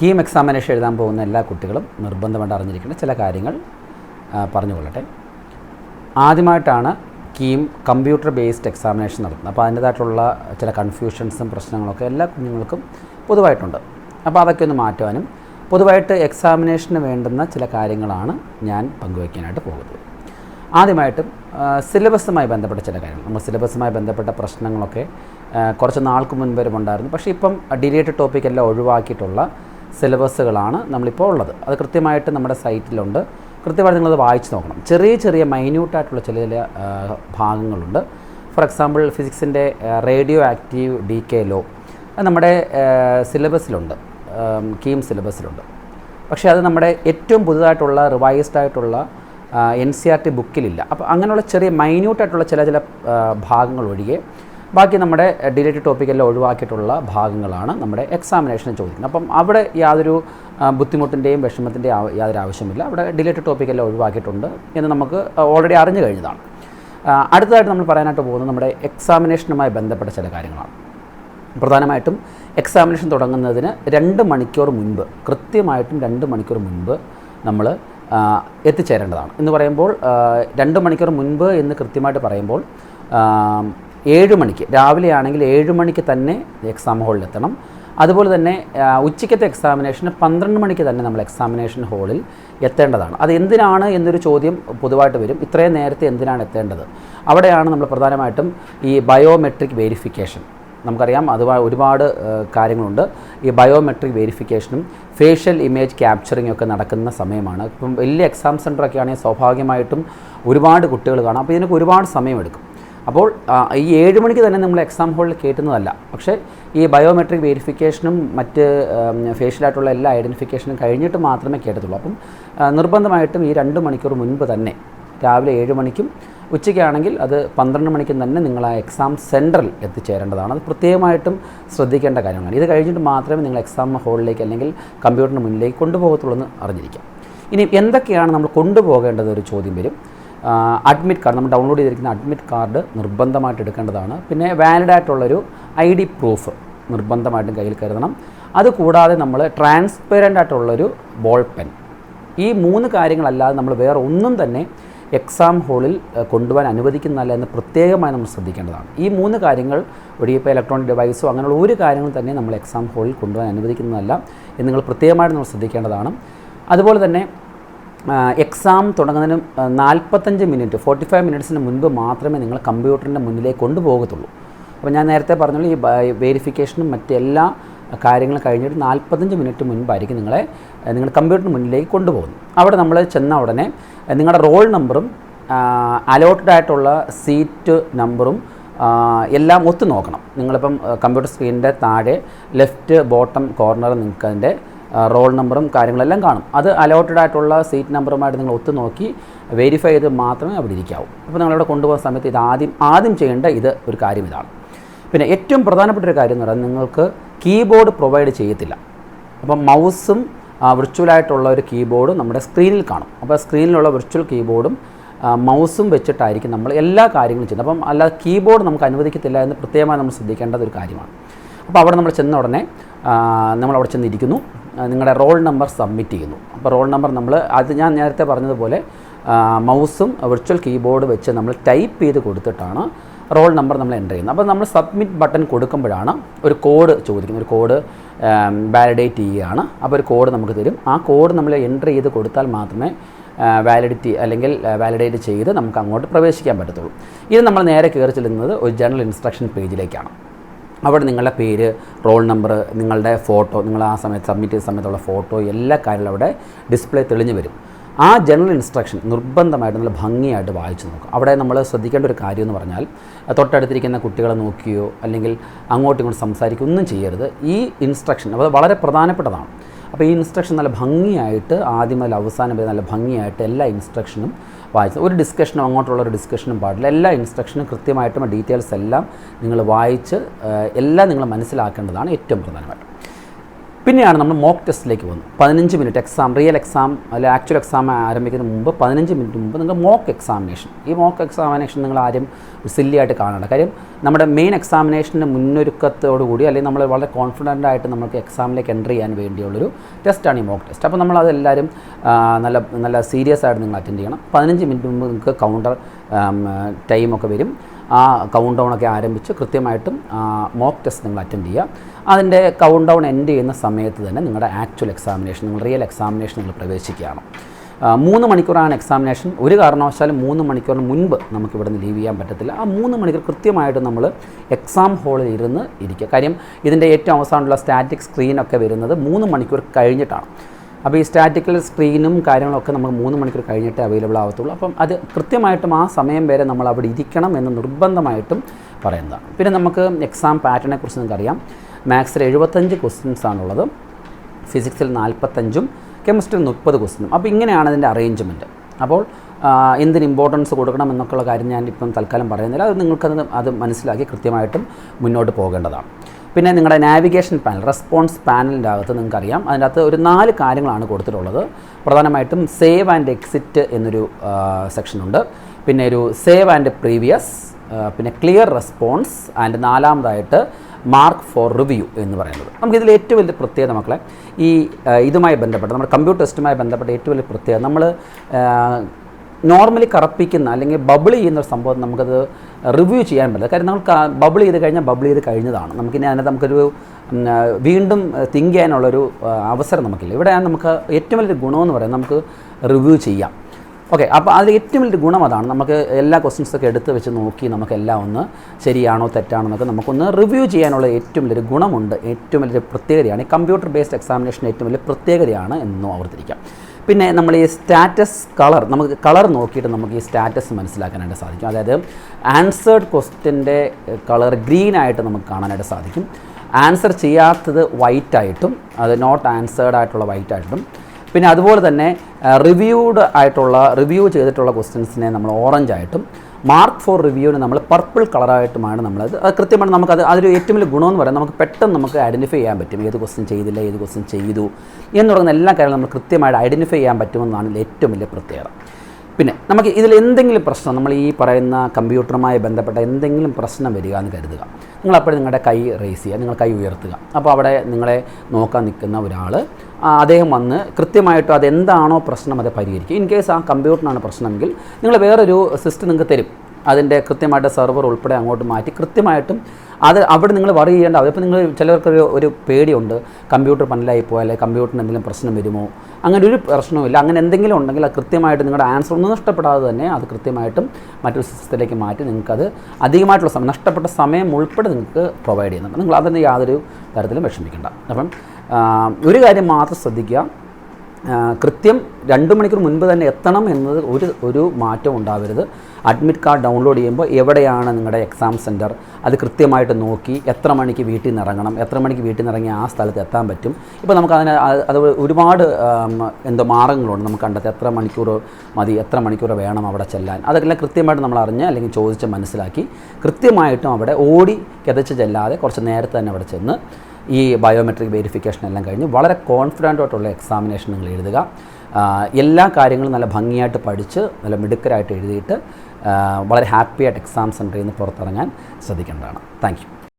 KEAM examination എഴുതാൻ പോകുന്ന എല്ലാ കുട്ടികളും നിർബന്ധമായിട്ട് അറിഞ്ഞിരിക്കേണ്ട ചില കാര്യങ്ങൾ പറഞ്ഞു പറഞ്ഞുകൊള്ളട്ടെ. ആദ്യമായിട്ടാണ് കീം കമ്പ്യൂട്ടർ ബേസ്ഡ് എക്സാമിനേഷൻ നടത്തുന്നത്. അപ്പോൾ അതിന്റേതായിട്ടുള്ള ചില കൺഫ്യൂഷൻസും പ്രശ്നങ്ങളൊക്കെ എല്ലാ കുഞ്ഞുങ്ങൾക്കും പൊതുവായിട്ടുണ്ട്. അപ്പോൾ അതൊക്കെ ഒന്ന് മാറ്റുവാനും പൊതുവായിട്ട് എക്സാമിനേഷന് വേണ്ടുന്ന ചില കാര്യങ്ങളാണ് ഞാൻ പങ്കുവയ്ക്കാനായിട്ട് പോകുന്നത്. ആദ്യമായിട്ടും സിലബസുമായി ബന്ധപ്പെട്ട ചില കാര്യങ്ങൾ. നമ്മൾ സിലബസുമായി ബന്ധപ്പെട്ട പ്രശ്നങ്ങളൊക്കെ കുറച്ച് നാൾക്ക് മുൻപ് വരെ ഉണ്ടായിരുന്നു. പക്ഷേ ഇപ്പം ഡിലേറ്റഡ് ടോപ്പിക്കെല്ലാം ഒഴിവാക്കിയിട്ടുള്ള സിലബസുകളാണ് നമ്മളിപ്പോൾ ഉള്ളത്. അത് കൃത്യമായിട്ട് നമ്മുടെ സൈറ്റിലുണ്ട്. കൃത്യമായിട്ട് നിങ്ങളത് വായിച്ച് നോക്കണം. ചെറിയ ചെറിയ മൈന്യൂട്ടായിട്ടുള്ള ചില ചില ഭാഗങ്ങളുണ്ട്. ഫോർ എക്സാമ്പിൾ ഫിസിക്സിന്റെ radioactive decay law അത് നമ്മുടെ സിലബസിലുണ്ട്. കീം സിലബസിലുണ്ട്. പക്ഷേ അത് നമ്മുടെ ഏറ്റവും പുതുതായിട്ടുള്ള റിവൈസ്ഡ് ആയിട്ടുള്ള എൻ സി ആർ ടി ബുക്കിലില്ല അപ്പോൾ അങ്ങനെയുള്ള ചെറിയ മൈന്യൂട്ടായിട്ടുള്ള ചില ചില ഭാഗങ്ങൾ ഒഴികെ ബാക്കി നമ്മുടെ ഡിലേറ്റഡ് ടോപ്പിക്കെല്ലാം ഒഴിവാക്കിയിട്ടുള്ള ഭാഗങ്ങളാണ് നമ്മുടെ എക്സാമിനേഷന് ചോദിക്കുന്നത്. അപ്പം അവിടെ യാതൊരു ബുദ്ധിമുട്ടിന്റെയും വിഷമത്തിന്റെയും യാതൊരു ആവശ്യമില്ല. അവിടെ ഡിലേറ്റഡ് ടോപ്പിക്കെല്ലാം ഒഴിവാക്കിയിട്ടുണ്ട് എന്ന് നമുക്ക് ഓൾറെഡി അറിഞ്ഞു കഴിഞ്ഞതാണ്. അടുത്തതായിട്ട് നമ്മൾ പറയാനായിട്ട് പോകുന്നത് നമ്മുടെ എക്സാമിനേഷനുമായി ബന്ധപ്പെട്ട ചില കാര്യങ്ങളാണ്. പ്രധാനമായിട്ടും എക്സാമിനേഷൻ തുടങ്ങുന്നതിന് രണ്ട് മണിക്കൂർ മുൻപ് കൃത്യമായിട്ടും രണ്ട് മണിക്കൂർ മുൻപ് നമ്മൾ എത്തിച്ചേരേണ്ടതാണ്. എന്ന് പറയുമ്പോൾ രണ്ട് മണിക്കൂർ മുൻപ് എന്ന് കൃത്യമായിട്ട് പറയുമ്പോൾ ഏഴ് മണിക്ക്. രാവിലെ ആണെങ്കിൽ ഏഴ് മണിക്ക് തന്നെ എക്സാം ഹാളിൽ എത്തണം അതുപോലെ തന്നെ ഉച്ചയ്ക്കത്തെ എക്സാമിനേഷന് പന്ത്രണ്ട് മണിക്ക് തന്നെ നമ്മൾ എക്സാമിനേഷൻ ഹാളിൽ എത്തേണ്ടതാണ്. അത് എന്തിനാണ് എന്നൊരു ചോദ്യം പൊതുവായിട്ട് വരും. ഇത്രയും നേരത്തെ എന്തിനാണ് എത്തേണ്ടത്? അവിടെയാണ് നമ്മൾ പ്രധാനമായിട്ടും ഈ ബയോമെട്രിക് വെരിഫിക്കേഷൻ നമുക്കറിയാം അത് ഒരുപാട് കാര്യങ്ങളുണ്ട്. ഈ ബയോമെട്രിക് വെരിഫിക്കേഷനും ഫേഷ്യൽ ഇമേജ് ക്യാപ്ചറിങ്ങും ഒക്കെ നടക്കുന്ന സമയമാണ്. ഇപ്പം വലിയ എക്സാം സെന്ററൊക്കെ ആണെങ്കിൽ സ്വാഭാവികമായിട്ടും ഒരുപാട് കുട്ടികൾ കാണാം. അപ്പോൾ ഇതിനൊക്കെ ഒരുപാട് സമയമെടുക്കും. അപ്പോൾ ഈ ഏഴ് മണിക്ക് തന്നെ നമ്മൾ എക്സാം ഹാളിൽ കയറ്റുന്നതല്ല പക്ഷേ ഈ ബയോമെട്രിക് വെരിഫിക്കേഷനും മറ്റ് ഫേഷ്യലായിട്ടുള്ള എല്ലാ ഐഡന്റിഫിക്കേഷനും കഴിഞ്ഞിട്ട് മാത്രമേ കയറ്റത്തുള്ളൂ അപ്പം നിർബന്ധമായിട്ടും ഈ രണ്ട് മണിക്കൂർ മുൻപ് തന്നെ രാവിലെ ഏഴ് മണിക്കും ഉച്ചയ്ക്കാണെങ്കിൽ അത് പന്ത്രണ്ട് മണിക്കും തന്നെ നിങ്ങൾ ആ എക്സാം സെന്ററിൽ എത്തിച്ചേരേണ്ടതാണ്. അത് പ്രത്യേകമായിട്ടും ശ്രദ്ധിക്കേണ്ട കാര്യങ്ങളാണ്. ഇത് കഴിഞ്ഞിട്ട് മാത്രമേ നിങ്ങൾ എക്സാം ഹാളിലേക്ക് അല്ലെങ്കിൽ കമ്പ്യൂട്ടറിന് മുന്നിലേക്ക് കൊണ്ടുപോകത്തുള്ളൂ എന്ന് അറിഞ്ഞിരിക്കാം. ഇനി എന്തൊക്കെയാണ് നമ്മൾ കൊണ്ടുപോകേണ്ടത് ഒരു ചോദ്യം വരും? അഡ്മിറ്റ് കാർഡ് നമ്മൾ ഡൗൺലോഡ് ചെയ്തിരിക്കുന്ന അഡ്മിറ്റ് കാർഡ് നിർബന്ധമായിട്ട് എടുക്കേണ്ടതാണ്. പിന്നെ വാലിഡ് ആയിട്ടുള്ളൊരു ഐ ഡി പ്രൂഫ് നിർബന്ധമായിട്ടും കയ്യിൽ കരുതണം. അതുകൂടാതെ നമ്മൾ ട്രാൻസ്പെറന്റ് ആയിട്ടുള്ളൊരു ബോൾ പെൻ ഈ മൂന്ന് കാര്യങ്ങളല്ലാതെ നമ്മൾ വേറെ ഒന്നും തന്നെ എക്സാം ഹാളിൽ കൊണ്ടുപോകാൻ അനുവദിക്കുന്നതല്ല എന്ന് പ്രത്യേകമായി നമ്മൾ ശ്രദ്ധിക്കേണ്ടതാണ്. ഈ മൂന്ന് കാര്യങ്ങൾ ഒരു ഇപ്പോൾ ഇലക്ട്രോണിക് ഡിവൈസോ അങ്ങനെയുള്ള ഒരു കാര്യങ്ങൾ തന്നെ നമ്മൾ എക്സാം ഹാളിൽ കൊണ്ടുപോകാൻ അനുവദിക്കുന്നതല്ല എന്ന് നിങ്ങൾ പ്രത്യേകമായിട്ട് നമ്മൾ ശ്രദ്ധിക്കേണ്ടതാണ്. അതുപോലെ തന്നെ എക്സാം തുടങ്ങുന്നതിന് നാൽപ്പത്തഞ്ച് മിനിറ്റ് ഫോർട്ടി ഫൈവ് മിനിറ്റ്സിന് മുൻപ് മാത്രമേ നിങ്ങൾ കമ്പ്യൂട്ടറിന്റെ മുന്നിലേക്ക് കൊണ്ടുപോകത്തുള്ളൂ. അപ്പോൾ ഞാൻ നേരത്തെ പറഞ്ഞല്ലോ ഈ വെരിഫിക്കേഷനും മറ്റെല്ലാ കാര്യങ്ങളും കഴിഞ്ഞിട്ട് നാൽപ്പത്തഞ്ച് മിനിറ്റ് മുൻപായിരിക്കും നിങ്ങളെ നിങ്ങൾ കമ്പ്യൂട്ടറിന് മുന്നിലേക്ക് കൊണ്ടുപോകുന്നു അവിടെ നമ്മൾ ചെന്ന ഉടനെ നിങ്ങളുടെ റോൾ നമ്പറും അലോട്ടഡ് ആയിട്ടുള്ള സീറ്റ് നമ്പറും എല്ലാം ഒത്തു നോക്കണം. നിങ്ങളിപ്പം കമ്പ്യൂട്ടർ സ്ക്രീനിന്റെ താഴെ ലെഫ്റ്റ് ബോട്ടം കോർണർ നിങ്ങൾക്ക് അതിന്റെ റോൾ നമ്പറും കാര്യങ്ങളെല്ലാം കാണും. അത് അലോട്ടഡ് ആയിട്ടുള്ള സീറ്റ് നമ്പറുമായിട്ട് നിങ്ങൾ ഒത്തു നോക്കി വെരിഫൈ ചെയ്ത് മാത്രമേ അവിടെ ഇരിക്കാവൂ. അപ്പോൾ നിങ്ങളിവിടെ കൊണ്ടുപോകുന്ന സമയത്ത് ഇത് ആദ്യം ആദ്യം ചെയ്യേണ്ട ഇത് ഒരു കാര്യം ഇതാണ്. പിന്നെ ഏറ്റവും പ്രധാനപ്പെട്ട ഒരു കാര്യം എന്ന് പറയുന്നത് നിങ്ങൾക്ക് കീബോർഡ് പ്രൊവൈഡ് ചെയ്യത്തില്ല. അപ്പം മൗസും വിർച്വലായിട്ടുള്ള ഒരു കീബോർഡും നമ്മുടെ സ്ക്രീനിൽ കാണും. അപ്പോൾ സ്ക്രീനിലുള്ള വിർച്വൽ കീബോർഡും മൗസും വെച്ചിട്ടായിരിക്കും നമ്മൾ എല്ലാ കാര്യങ്ങളും ചെയ്യുന്നത്. അപ്പം അല്ലാതെ കീബോർഡ് നമുക്ക് അനുവദിക്കത്തില്ല എന്ന് പ്രത്യേകമായി നമ്മൾ ശ്രദ്ധിക്കേണ്ടത് ഒരു കാര്യമാണ്. അപ്പോൾ അവിടെ നമ്മൾ ചെന്ന ഉടനെ നമ്മൾ അവിടെ ചെന്നിരിക്കുന്നു. നിങ്ങളുടെ റോൾ നമ്പർ സബ്മിറ്റ് ചെയ്യുന്നു. അപ്പോൾ റോൾ നമ്പർ നമ്മൾ അത് ഞാൻ നേരത്തെ പറഞ്ഞതുപോലെ മൗസും വിർച്വൽ കീബോർഡ് വെച്ച് നമ്മൾ ടൈപ്പ് ചെയ്ത് കൊടുത്തിട്ടാണ് റോൾ നമ്പർ നമ്മൾ എന്റർ ചെയ്യുന്നത്. അപ്പോൾ നമ്മൾ സബ്മിറ്റ് ബട്ടൺ കൊടുക്കുമ്പോഴാണ് ഒരു കോഡ് ചോദിക്കുന്നത്. ഒരു കോഡ് വാലിഡേറ്റ് ചെയ്യുകയാണ്. അപ്പോൾ ഒരു കോഡ് നമുക്ക് തരും. ആ കോഡ് നമ്മൾ എന്റർ ചെയ്ത് കൊടുത്താൽ മാത്രമേ വാലിഡിറ്റി അല്ലെങ്കിൽ വാലിഡേറ്റ് ചെയ്ത് നമുക്ക് അങ്ങോട്ട് പ്രവേശിക്കാൻ പറ്റത്തുള്ളൂ. ഇത് നമ്മൾ നേരെ കയറി ചെല്ലുന്നത് ഒരു ജനറൽ ഇൻസ്ട്രക്ഷൻ പേജിലേക്കാണ് അവിടെ നിങ്ങളുടെ പേര് റോൾ നമ്പർ നിങ്ങളുടെ ഫോട്ടോ നിങ്ങൾ ആ സമയത്ത് സബ്മിറ്റ് ചെയ്ത സമയത്തുള്ള ഫോട്ടോ എല്ലാ കാര്യങ്ങളും അവിടെ ഡിസ്പ്ലേ തെളിഞ്ഞു വരും. ആ ജനറൽ ഇൻസ്ട്രക്ഷൻ നിർബന്ധമായിട്ട് നല്ല ഭംഗിയായിട്ട് വായിച്ചു നോക്കുക. അവിടെ നമ്മൾ ശ്രദ്ധിക്കേണ്ട ഒരു കാര്യം എന്ന് പറഞ്ഞാൽ തൊട്ടടുത്തിരിക്കുന്ന കുട്ടികളെ നോക്കിയോ അല്ലെങ്കിൽ അങ്ങോട്ടും ഇങ്ങോട്ടും സംസാരിക്കുകയോ ഒന്നും ചെയ്യരുത്. ഈ ഇൻസ്ട്രക്ഷൻ അത് വളരെ പ്രധാനപ്പെട്ടതാണ്. അപ്പോൾ ഈ ഇൻസ്ട്രക്ഷൻ നല്ല ഭംഗിയായിട്ട് ആദ്യം മുതൽ അവസാനം വരെ നല്ല ഭംഗിയായിട്ട് എല്ലാ ഇൻസ്ട്രക്ഷനും വായിച്ചു ഒരു ഡിസ്കഷനും അങ്ങോട്ടുള്ള ഒരു ഡിസ്കഷനും പാടില്ല. എല്ലാ ഇൻസ്ട്രക്ഷനും കൃത്യമായിട്ടും ഡീറ്റെയിൽസ് എല്ലാം നിങ്ങൾ വായിച്ച് എല്ലാം നിങ്ങൾ മനസ്സിലാക്കേണ്ടതാണ് ഏറ്റവും പ്രധാനമായിട്ട്. പിന്നെയാണ് നമ്മൾ മോക്ക് ടെസ്റ്റിലേക്ക് വന്നു പതിനഞ്ച് മിനിറ്റ് എക്സാം റിയൽ എക്സാം അല്ലെ ആക്ച്വൽ എക്സാം ആരംഭിക്കുന്ന മുമ്പ് പതിനഞ്ച് മിനിറ്റ് മുമ്പ് നിങ്ങൾ മോക്ക് എക്സാമിനേഷൻ ഈ മോക്ക് എക്സാമിനേഷൻ നിങ്ങൾ ആരും സില്ലിയായിട്ട് കാണേണ്ട കാര്യം നമ്മുടെ മെയിൻ എക്സാമിനേഷന്റെ മുന്നൊരുക്കത്തോടുകൂടി അല്ലെങ്കിൽ നമ്മൾ വളരെ കോൺഫിഡന്റ് ആയിട്ട് നമുക്ക് എക്സാമിലേക്ക് എന്റർ ചെയ്യാൻ വേണ്ടിയുള്ളൊരു ടെസ്റ്റാണ് ഈ മോക്ക് ടെസ്റ്റ് അപ്പോൾ നമ്മൾ അതെല്ലാവരും നല്ല നല്ല സീരിയസ് ആയിട്ട് നിങ്ങൾ അറ്റൻഡ് ചെയ്യണം. പതിനഞ്ച് മിനിറ്റ് മുമ്പ് നിങ്ങൾക്ക് കൗണ്ടർ ടൈമൊക്കെ വരും. ആ കൗണ്ട് ഡൗൺ ഒക്കെ ആരംഭിച്ച് കൃത്യമായിട്ടും മോക്ക് ടെസ്റ്റ് നിങ്ങൾ അറ്റൻഡ് ചെയ്യുക. അതിന്റെ കൗണ്ട് ഡൗൺ എൻഡ് ചെയ്യുന്ന സമയത്ത് തന്നെ നിങ്ങളുടെ ആക്ച്വൽ എക്സാമിനേഷൻ നിങ്ങൾ റിയൽ എക്സാമിനേഷൻ നിങ്ങൾ പ്രവേശിക്കുകയാണ്. മൂന്ന് മണിക്കൂറാണ് എക്സാമിനേഷൻ ഒരു കാരണവശാലും മൂന്ന് മണിക്കൂറിന് മുൻപ് നമുക്ക് ഇവിടെ നിന്ന് ലീവ് ചെയ്യാൻ പറ്റത്തില്ല. ആ മൂന്ന് മണിക്കൂർ കൃത്യമായിട്ട് നമ്മൾ എക്സാം ഹാളിൽ ഇരുന്ന് ഇരിക്കുക. കാര്യം ഇതിന്റെ ഏറ്റവും അവസാനമുള്ള സ്റ്റാറ്റിക് സ്ക്രീനൊക്കെ വരുന്നത് മൂന്ന് മണിക്കൂർ കഴിഞ്ഞിട്ടാണ്. അപ്പോൾ ഈ സ്റ്റാറ്റിക്കൽ സ്ക്രീനും കാര്യങ്ങളൊക്കെ നമുക്ക് മൂന്ന് മണിക്കൂർ കഴിഞ്ഞിട്ട് അവൈലബിൾ ആവത്തുള്ളൂ. അപ്പം അത് കൃത്യമായിട്ടും ആ സമയം വരെ നമ്മൾ അവിടെ ഇരിക്കണം എന്ന് നിർബന്ധമായിട്ടും പറയുന്നതാണ് പിന്നെ നമുക്ക് എക്സാം പാറ്റേണെ കുറിച്ച് നിങ്ങൾക്കറിയാം. മാത്സിൽ എഴുപത്തഞ്ച് ക്വസ്റ്റ്യൻസ് ആണുള്ളത്. ഫിസിക്സിൽ നാൽപ്പത്തഞ്ചും കെമിസ്ട്രിയിൽ മുപ്പത് ക്വസ്റ്റ്യനും അപ്പോൾ ഇങ്ങനെയാണ് അതിന്റെ അറേഞ്ച്മെന്റ് അപ്പോൾ എന്തിന് ഇമ്പോർട്ടൻസ് കൊടുക്കണം എന്നൊക്കെയുള്ള കാര്യം ഞാൻ ഇപ്പം തൽക്കാലം പറയുന്നില്ല. അത് നിങ്ങൾക്കത് അത് മനസ്സിലാക്കി കൃത്യമായിട്ടും മുന്നോട്ട് പോകേണ്ടതാണ്. പിന്നെ നിങ്ങളുടെ നാവിഗേഷൻ പാനൽ റെസ്പോൺസ് പാനലിന്റെ അകത്ത് നിങ്ങൾക്കറിയാം. അതിന്റെ അകത്ത് ഒരു നാല് കാര്യങ്ങളാണ് കൊടുത്തിട്ടുള്ളത്. പ്രധാനമായിട്ടും സേവ് ആൻഡ് എക്സിറ്റ് എന്നൊരു സെക്ഷനുണ്ട് പിന്നെ ഒരു സേവ് ആൻഡ് പ്രീവിയസ് പിന്നെ ക്ലിയർ റെസ്പോൺസ് ആൻഡ് നാലാമതായിട്ട് മാർക്ക് ഫോർ റിവ്യൂ എന്ന് പറയുന്നത്. നമുക്ക് നമുക്കിതിൽ ഏറ്റവും വലിയ പ്രത്യേകത മക്കളെ ഈ ഇതുമായി ബന്ധപ്പെട്ട് നമ്മുടെ കമ്പ്യൂട്ടർ ടെസ്റ്റുമായി ബന്ധപ്പെട്ട ഏറ്റവും വലിയ പ്രത്യേകത നമ്മൾ നോർമലി കറപ്പിക്കുന്ന അല്ലെങ്കിൽ ബബിൾ ചെയ്യുന്ന ഒരു സംഭവം നമുക്കത് റിവ്യൂ ചെയ്യാൻ പറ്റില്ല. കാര്യം നമ്മൾ ബബിൾ ചെയ്ത് കഴിഞ്ഞാൽ ബബിൾ ചെയ്ത് കഴിഞ്ഞതാണ്. നമുക്കിനി അതിനകത്ത് നമുക്കൊരു വീണ്ടും തിങ്ക് ചെയ്യാനുള്ളൊരു അവസരം നമുക്കില്ല. ഇവിടെ നമുക്ക് ഏറ്റവും വലിയൊരു ഗുണമെന്ന് പറയുന്നത് നമുക്ക് റിവ്യൂ ചെയ്യാം. ഓക്കെ അപ്പോൾ അതിൽ ഏറ്റവും വലിയ ഗുണം അതാണ്. നമുക്ക് എല്ലാ ക്വസ്റ്റ്യൻസൊക്കെ എടുത്ത് വെച്ച് നോക്കി നമുക്കെല്ലാം ഒന്ന് ശരിയാണോ തെറ്റാണോ എന്നൊക്കെ നമുക്കൊന്ന് റിവ്യൂ ചെയ്യാനുള്ള ഏറ്റവും വലിയൊരു ഗുണമുണ്ട്. ഏറ്റവും വലിയൊരു പ്രത്യേകതയാണ്. ഈ കമ്പ്യൂട്ടർ ബേസ്ഡ് എക്സാമിനേഷൻ ഏറ്റവും വലിയ പ്രത്യേകതയാണ് എന്നും ഓർത്തിരിക്കാം. പിന്നെ നമ്മൾ ഈ സ്റ്റാറ്റസ് കളർ നമുക്ക് കളർ നോക്കിയിട്ട് നമുക്ക് ഈ സ്റ്റാറ്റസ് മനസ്സിലാക്കാനായിട്ട് സാധിക്കും. അതായത് ആൻസേർഡ് ക്വസ്റ്റ്യന്റെ കളർ ഗ്രീൻ ആയിട്ട് നമുക്ക് കാണാനായിട്ട് സാധിക്കും. ആൻസർ ചെയ്യാത്തത് വൈറ്റ് ആയിട്ടും അത് നോട്ട് ആൻസേർഡ് ആയിട്ടുള്ള വൈറ്റ് ആയിട്ടും പിന്നെ അതുപോലെ തന്നെ റിവ്യൂഡ് ആയിട്ടുള്ള റിവ്യൂ ചെയ്തിട്ടുള്ള ക്വസ്റ്റ്യൻസിനെ നമ്മൾ ഓറഞ്ച് ആയിട്ടും മാർക്ക് ഫോർ റിവ്യൂവിന് നമ്മൾ പർപ്പിൾ കളറായിട്ടുമാണ് നമ്മൾ അത് കൃത്യമായിട്ട് നമുക്കത് അതൊരു ഏറ്റവും വലിയ ഗുണമെന്ന് പറയാം നമുക്ക് പെട്ടെന്ന് നമുക്ക് ഐഡന്റിഫൈ ചെയ്യാൻ പറ്റും. ഏത് ക്വസ്റ്റ്യൻ ചെയ്തില്ല ഏത് ക്വസ്റ്റ്യൻ ചെയ്തു എന്ന് പറയുന്ന എല്ലാ കാര്യങ്ങളും നമ്മൾ കൃത്യമായിട്ട് ഐഡന്റിഫൈ ചെയ്യാൻ പറ്റുമെന്നാണ് ഏറ്റവും വലിയ പ്രത്യേകത. പിന്നെ നമുക്ക് ഇതിൽ എന്തെങ്കിലും പ്രശ്നം നമ്മൾ ഈ പറയുന്ന കമ്പ്യൂട്ടറുമായി ബന്ധപ്പെട്ട എന്തെങ്കിലും പ്രശ്നം വരിക എന്ന് കരുതുക. നിങ്ങൾ അപ്പോഴും നിങ്ങളുടെ കൈ റേസ് ചെയ്യുക നിങ്ങൾ കൈ ഉയർത്തുക. അപ്പോൾ അവിടെ നിങ്ങളെ നോക്കാൻ നിൽക്കുന്ന ഒരാൾ അദ്ദേഹം വന്ന് കൃത്യമായിട്ടും അതെന്താണോ പ്രശ്നം അത് പരിഹരിക്കും. ഇൻ കേസ് ആ കമ്പ്യൂട്ടറിനാണ് പ്രശ്നമെങ്കിൽ നിങ്ങൾ വേറൊരു സിസ്റ്റം നിങ്ങൾക്ക് തരും. അതിന്റെ കൃത്യമായിട്ട് സെർവർ ഉൾപ്പെടെ അങ്ങോട്ട് മാറ്റി കൃത്യമായിട്ടും അത് അവിടെ നിങ്ങൾ വറി ചെയ്യേണ്ട അതിപ്പോൾ നിങ്ങൾ ചിലവർക്കൊരു ഒരു പേടിയുണ്ട്. കമ്പ്യൂട്ടർ പണലായി പോയാൽ കമ്പ്യൂട്ടറിന് എന്തെങ്കിലും പ്രശ്നം വരുമോ? അങ്ങനെ ഒരു പ്രശ്നവുമില്ല. അങ്ങനെ എന്തെങ്കിലും ഉണ്ടെങ്കിൽ അത് കൃത്യമായിട്ട് നിങ്ങളുടെ ആൻസർ ഒന്നും നഷ്ടപ്പെടാതെ തന്നെ അത് കൃത്യമായിട്ടും മറ്റൊരു സിസ്റ്റത്തിലേക്ക് മാറ്റി നിങ്ങൾക്കത് അധികമായിട്ടുള്ള സമയം നഷ്ടപ്പെട്ട സമയം ഉൾപ്പെടെ നിങ്ങൾക്ക് പ്രൊവൈഡ് ചെയ്യുന്നുണ്ട്. നിങ്ങൾ അതിന് യാതൊരു തരത്തിലും വിഷമിക്കേണ്ട. അപ്പം ഒരു കാര്യം മാത്രം ശ്രദ്ധിക്കുക. കൃത്യം രണ്ട് മണിക്കൂർ മുൻപ് തന്നെ എത്തണം എന്നത് ഒരു ഒരു മാറ്റം ഉണ്ടാവരുത്. അഡ്മിറ്റ് കാർഡ് ഡൗൺലോഡ് ചെയ്യുമ്പോൾ എവിടെയാണ് നിങ്ങളുടെ എക്സാം സെന്റർ? അത് കൃത്യമായിട്ട് നോക്കി എത്ര മണിക്ക് വീട്ടിൽ നിന്ന് ഇറങ്ങണം എത്ര മണിക്ക് വീട്ടിൽ നിന്ന് ഇറങ്ങി ആ സ്ഥലത്ത് എത്താൻ പറ്റും. ഇപ്പോൾ നമുക്ക് അതിന് അത് ഒരുപാട് എന്തോ മാർഗങ്ങളുണ്ട് നമുക്ക് കണ്ടെത്തി എത്ര മണിക്കൂർ മതി എത്ര മണിക്കൂർ വേണം അവിടെ ചെല്ലാൻ. അതൊക്കെ കൃത്യമായിട്ട് നമ്മൾ അറിഞ്ഞ് അല്ലെങ്കിൽ ചോദിച്ച് മനസ്സിലാക്കി കൃത്യമായിട്ടും അവിടെ ഓടി കിതച്ച് ചെല്ലാതെ കുറച്ച് നേരത്തെ തന്നെ അവിടെ ചെന്ന് ഈ ബയോമെട്രിക് വെരിഫിക്കേഷൻ എല്ലാം കഴിഞ്ഞ് വളരെ കോൺഫിഡന്റ് ആയിട്ടുള്ള എക്സാമിനേഷൻ നിങ്ങൾ എഴുതുക. എല്ലാ കാര്യങ്ങളും നല്ല ഭംഗിയായിട്ട് പഠിച്ച് നല്ല മിടുക്കരായിട്ട് എഴുതിയിട്ട് വളരെ ഹാപ്പിയായിട്ട് എക്സാം സെന്ററിൽ നിന്ന് പുറത്തിറങ്ങാൻ ശ്രദ്ധിക്കേണ്ടതാണ്. താങ്ക്